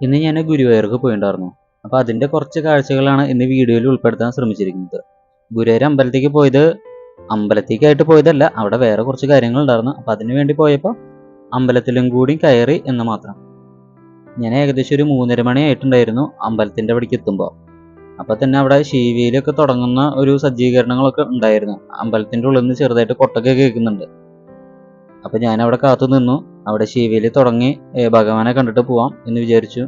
ഇന്ന് ഞാൻ ഗുരുവായൂർക്ക് പോയിട്ടുണ്ടായിരുന്നു അപ്പോൾ അതിന്റെ കുറച്ച് കാഴ്ചകളാണ് ഇന്ന് വീഡിയോയിൽ ഉൾപ്പെടുത്താൻ ശ്രമിച്ചിരിക്കുന്നത്. ഗുരുവായൂർ അമ്പലത്തേക്ക് പോയത് അമ്പലത്തേക്കായിട്ട് പോയതല്ല അവിടെ വേറെ കുറച്ച് കാര്യങ്ങൾ ഉണ്ടായിരുന്നു അപ്പോൾ അതിനു വേണ്ടി പോയപ്പോൾ അമ്പലത്തിലും കൂടി കയറി എന്ന് മാത്രം. ഞാൻ ഏകദേശം ഒരു മൂന്നര മണി ആയിട്ടുണ്ടായിരുന്നു അമ്പലത്തിന്റെ അവിടേക്ക് എത്തുമ്പോൾ അപ്പോൾ തന്നെ അവിടെ ശീവിയിലൊക്കെ തുടങ്ങുന്ന ഒരു സജ്ജീകരണങ്ങളൊക്കെ ഉണ്ടായിരുന്നു. അമ്പലത്തിന്റെ ഉള്ളിൽ നിന്ന് ചെറുതായിട്ട് കൊട്ടൊക്കെ കേൾക്കുന്നുണ്ട്. അപ്പോൾ ഞാൻ അവിടെ കാത്തു നിന്നു. അവിടെ ശിവയിൽ തുടങ്ങി ഭഗവാനെ കണ്ടിട്ട് പോവാം എന്ന് വിചാരിച്ചു.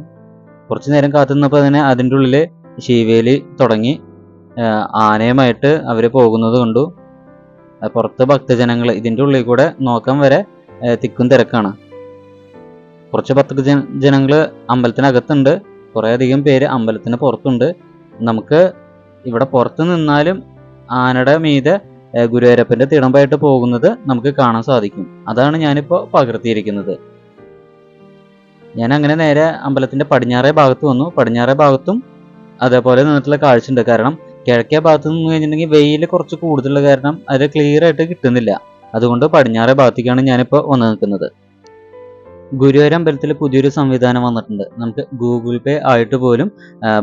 കുറച്ച് നേരം കാത്തു നിന്നപ്പോൾ തന്നെ അതിന്റെ ഉള്ളിൽ ശിവേലി തുടങ്ങി. ആനയുമായിട്ട് അവർ പോകുന്നത് കണ്ടു. പുറത്ത് ഭക്തജനങ്ങൾ ഇതിന്റെ ഉള്ളിൽ കൂടെ നോക്കാൻ വരെ തിക്കും തിരക്കാണ്. കുറച്ച് ഭക്തജന ജനങ്ങൾ അമ്പലത്തിനകത്തുണ്ട്. കുറേയധികം പേര് അമ്പലത്തിന് പുറത്തുണ്ട്. നമുക്ക് ഇവിടെ പുറത്ത് നിന്നാലും ആനയുടെ മീതെ ഏ, ഗുരുവായൂരപ്പന്റെ തിടമ്പായിട്ട് പോകുന്നത് നമുക്ക് കാണാൻ സാധിക്കും. അതാണ് ഞാനിപ്പോൾ പകർത്തിയിരിക്കുന്നത്. ഞാൻ അങ്ങനെ നേരെ അമ്പലത്തിന്റെ പടിഞ്ഞാറേ ഭാഗത്ത് വന്നു. പടിഞ്ഞാറേ ഭാഗത്തും അതേപോലെ നിന്നിട്ടുള്ള കാഴ്ച ഉണ്ട് കാരണം കിഴക്കേ ഭാഗത്ത് നിന്ന് കഴിഞ്ഞിട്ടുണ്ടെങ്കിൽ വെയിൽ കുറച്ച് കൂടുതലുള്ള കാരണം അത് ക്ലിയർ ആയിട്ട് കിട്ടുന്നില്ല. അതുകൊണ്ട് പടിഞ്ഞാറേ ഭാഗത്തേക്കാണ് ഞാനിപ്പോൾ വന്നു നിൽക്കുന്നത്. ഗുരുവായൂർ അമ്പലത്തിൽ പുതിയൊരു സംവിധാനം വന്നിട്ടുണ്ട്. നമുക്ക് ഗൂഗിൾ പേ ആയിട്ട് പോലും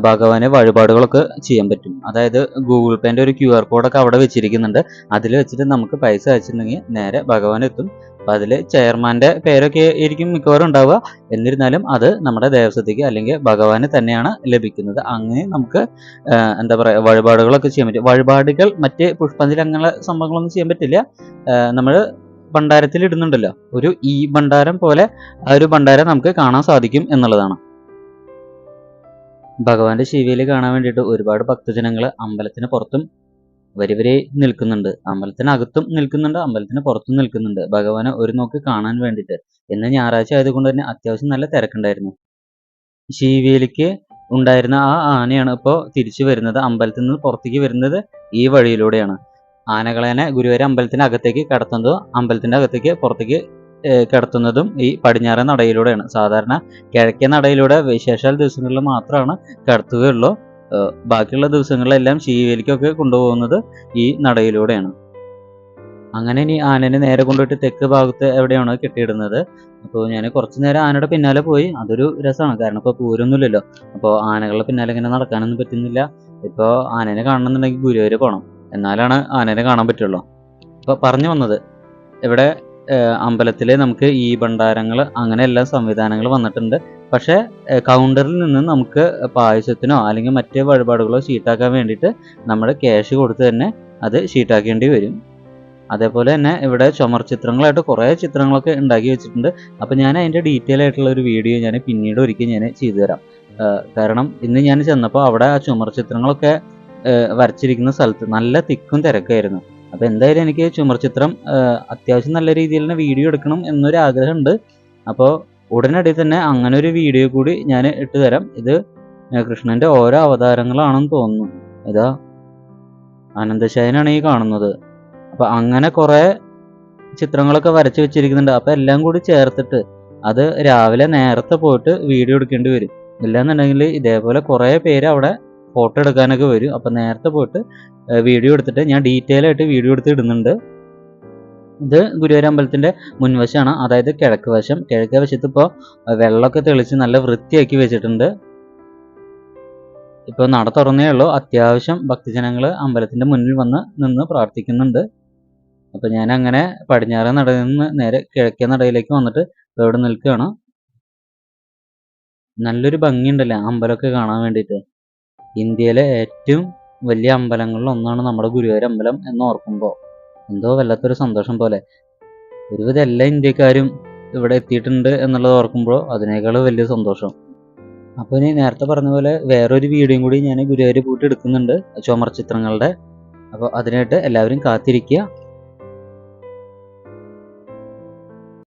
ഭഗവാനെ വഴിപാടുകളൊക്കെ ചെയ്യാൻ പറ്റും. അതായത് ഗൂഗിൾ പേന്റെ ഒരു ക്യു ആർ കോഡൊക്കെ അവിടെ വെച്ചിരിക്കുന്നുണ്ട്. അതിൽ വെച്ചിട്ട് നമുക്ക് പൈസ അയച്ചിട്ടുണ്ടെങ്കിൽ നേരെ ഭഗവാൻ എത്തും. അപ്പം അതിൽ ചെയർമാന്റെ പേരൊക്കെ ആയിരിക്കും മിക്കവാറും ഉണ്ടാവുക. എന്നിരുന്നാലും അത് നമ്മുടെ ദേവസ്വത്തേക്ക് അല്ലെങ്കിൽ ഭഗവാന് തന്നെയാണ് ലഭിക്കുന്നത്. അങ്ങനെ നമുക്ക് എന്താ പറയുക വഴിപാടുകളൊക്കെ ചെയ്യാൻ പറ്റും. വഴിപാടുകൾ മറ്റ് പുഷ്പാഞ്ജലി അങ്ങനെയുള്ള സംഭവങ്ങളൊന്നും ചെയ്യാൻ പറ്റില്ല. നമ്മൾ ഭണ്ഡാരത്തിൽ ഇടുന്നുണ്ടല്ലോ. ഒരു ഈ ഭണ്ഡാരം പോലെ ആ ഒരു ഭണ്ഡാരം നമുക്ക് കാണാൻ സാധിക്കും എന്നുള്ളതാണ്. ഭഗവാന്റെ ശിവയിൽ കാണാൻ വേണ്ടിയിട്ട് ഒരുപാട് ഭക്തജനങ്ങൾ അമ്പലത്തിന് പുറത്തും വരിവരെ വരി നിൽക്കുന്നുണ്ട്. അമ്പലത്തിനകത്തും നിൽക്കുന്നുണ്ട് അമ്പലത്തിന് പുറത്തും നിൽക്കുന്നുണ്ട്. ഭഗവാനെ ഒരു നോക്ക് കാണാൻ വേണ്ടിയിട്ട്. ഇന്ന് ഞായറാഴ്ച ആയതുകൊണ്ട് തന്നെ അത്യാവശ്യം നല്ല തിരക്കുണ്ടായിരുന്നു. ശിവയിലേക്ക് ഉണ്ടായിരുന്ന ആ ആനയാണ് ഇപ്പോൾ തിരിച്ചു വരുന്നത്. അമ്പലത്തിൽ നിന്ന് പുറത്തേക്ക് വരുന്നത് ഈ വഴിയിലൂടെയാണ്. ആനകളേനെ ഗുരുവായൂർ അമ്പലത്തിന് അകത്തേക്ക് കടത്തുന്നതും അമ്പലത്തിന്റെ അകത്തേക്ക് പുറത്തേക്ക് കിടത്തുന്നതും ഈ പടിഞ്ഞാറൻ നടയിലൂടെയാണ്. സാധാരണ കിഴക്കേ നടയിലൂടെ വിശേഷാൽ ദിവസങ്ങളിൽ മാത്രമാണ് കിടത്തുകയുള്ളൂ. ബാക്കിയുള്ള ദിവസങ്ങളിലെല്ലാം ശീവേലിക്കൊക്കെ കൊണ്ടുപോകുന്നത് ഈ നടയിലൂടെയാണ്. അങ്ങനെ ഇനി ആനനെ നേരെ കൊണ്ടുപോയിട്ട് തെക്ക് ഭാഗത്ത് എവിടെയാണ് കെട്ടിയിടുന്നത്. അപ്പോൾ ഞാൻ കുറച്ചു നേരം ആനയുടെ പിന്നാലെ പോയി. അതൊരു രസമാണ്. കാരണം ഇപ്പോൾ പൂരൊന്നുമില്ലല്ലോ. അപ്പോൾ ആനകളുടെ പിന്നാലെ ഇങ്ങനെ നടക്കാനൊന്നും പറ്റുന്നില്ല. ഇപ്പോൾ ആനനെ കാണണമെന്നുണ്ടെങ്കിൽ ഗുരുവായൂർ പോകണം എന്നാലാണ് ആനേനെ കാണാൻ പറ്റുള്ളൂ. അപ്പോൾ പറഞ്ഞു വന്നത് ഇവിടെ അമ്പലത്തിലെ നമുക്ക് ഈ ഭണ്ഡാരങ്ങൾ അങ്ങനെ എല്ലാ സംവിധാനങ്ങൾ വന്നിട്ടുണ്ട്. പക്ഷേ കൗണ്ടറിൽ നിന്ന് നമുക്ക് പായസത്തിനോ അല്ലെങ്കിൽ മറ്റ് വഴിപാടുകളോ ഷീട്ടാക്കാൻ വേണ്ടിയിട്ട് നമ്മൾ ക്യാഷ് കൊടുത്ത് തന്നെ അത് ഷീട്ടാക്കേണ്ടി വരും. അതേപോലെ തന്നെ ഇവിടെ ചുമർ ചിത്രങ്ങളായിട്ട് കുറേ ചിത്രങ്ങളൊക്കെ ഉണ്ടാക്കി വെച്ചിട്ടുണ്ട്. അപ്പോൾ ഞാൻ അതിന്റെ ഡീറ്റെയിൽ ആയിട്ടുള്ള ഒരു വീഡിയോ ഞാൻ പിന്നീട് ഒരിക്കൽ ഞാൻ ചെയ്തു തരാം. കാരണം ഇന്ന് ഞാൻ ചെന്നപ്പോൾ അവിടെ ആ ചുമർ ചിത്രങ്ങളൊക്കെ വരച്ചിരിക്കുന്ന സ്ഥലത്ത് നല്ല തിക്കും തിരക്കായിരുന്നു. അപ്പോൾ എന്തായാലും എനിക്ക് ചുമർ ചിത്രം അത്യാവശ്യം നല്ല രീതിയിൽ തന്നെ വീഡിയോ എടുക്കണം എന്നൊരു ആഗ്രഹമുണ്ട്. അപ്പോൾ ഉടനടി തന്നെ അങ്ങനെ ഒരു വീഡിയോ കൂടി ഞാൻ ഇട്ട് തരാം. ഇത് കൃഷ്ണന്റെ ഓരോ അവതാരങ്ങളാണെന്ന് തോന്നുന്നു. ഇതാ അനന്തശയനാണ് ഈ കാണുന്നത്. അപ്പോൾ അങ്ങനെ കുറേ ചിത്രങ്ങളൊക്കെ വരച്ചു വെച്ചിരിക്കുന്നുണ്ട്. അപ്പോൾ എല്ലാം കൂടി ചേർത്തിട്ട് അത് രാവിലെ നേരത്തെ പോയിട്ട് വീഡിയോ എടുക്കേണ്ടി വരും. ഇല്ലാന്നുണ്ടെങ്കിൽ ഇതേപോലെ കുറേ പേര് അവിടെ ഫോട്ടോ എടുക്കാനൊക്കെ വരും. അപ്പം നേരത്തെ പോയിട്ട് വീഡിയോ എടുത്തിട്ട് ഞാൻ ഡീറ്റെയിൽ ആയിട്ട് വീഡിയോ എടുത്ത് ഇടുന്നുണ്ട്. ഇത് ഗുരുവായൂർ അമ്പലത്തിന്റെ മുൻവശമാണ്. അതായത് കിഴക്ക് വശം. കിഴക്ക് വശത്ത് ഇപ്പോൾ വെള്ളമൊക്കെ തെളിച്ച് നല്ല വൃത്തിയാക്കി വെച്ചിട്ടുണ്ട്. ഇപ്പോൾ നട തുറന്നേ ഉള്ളൂ. അത്യാവശ്യം ഭക്തജനങ്ങൾ അമ്പലത്തിന്റെ മുന്നിൽ വന്ന് നിന്ന് പ്രാർത്ഥിക്കുന്നുണ്ട്. അപ്പോൾ ഞാൻ അങ്ങനെ പടിഞ്ഞാറ് നടയിൽ നിന്ന് നേരെ കിഴക്കേ നടയിലേക്ക് വന്നിട്ട് ഇവിടെ നിൽക്കുകയാണ്. നല്ലൊരു ഭംഗിയുണ്ടല്ലേ അമ്പലമൊക്കെ കാണാൻ വേണ്ടിയിട്ട്. ഇന്ത്യയിലെ ഏറ്റവും വലിയ അമ്പലങ്ങളിൽ ഒന്നാണ് നമ്മുടെ ഗുരുവായൂർ അമ്പലം എന്ന് ഓർക്കുമ്പോൾ എന്തോ വല്ലാത്തൊരു സന്തോഷം പോലെ. ഒരുവിധം എല്ലാ ഇന്ത്യക്കാരും ഇവിടെ എത്തിയിട്ടുണ്ട് എന്നുള്ളത് ഓർക്കുമ്പോൾ അതിനേക്കാൾ വലിയ സന്തോഷം. അപ്പോൾ ഇനി നേരത്തെ പറഞ്ഞ പോലെ വേറൊരു വീഡിയോയും കൂടി ഞാൻ ഗുരുവായൂർ പോയിട്ട് എടുക്കുന്നുണ്ട്. ചുമർ ചിത്രങ്ങളുടെ. അപ്പോൾ അതിനായിട്ട് എല്ലാവരും കാത്തിരിക്കുക.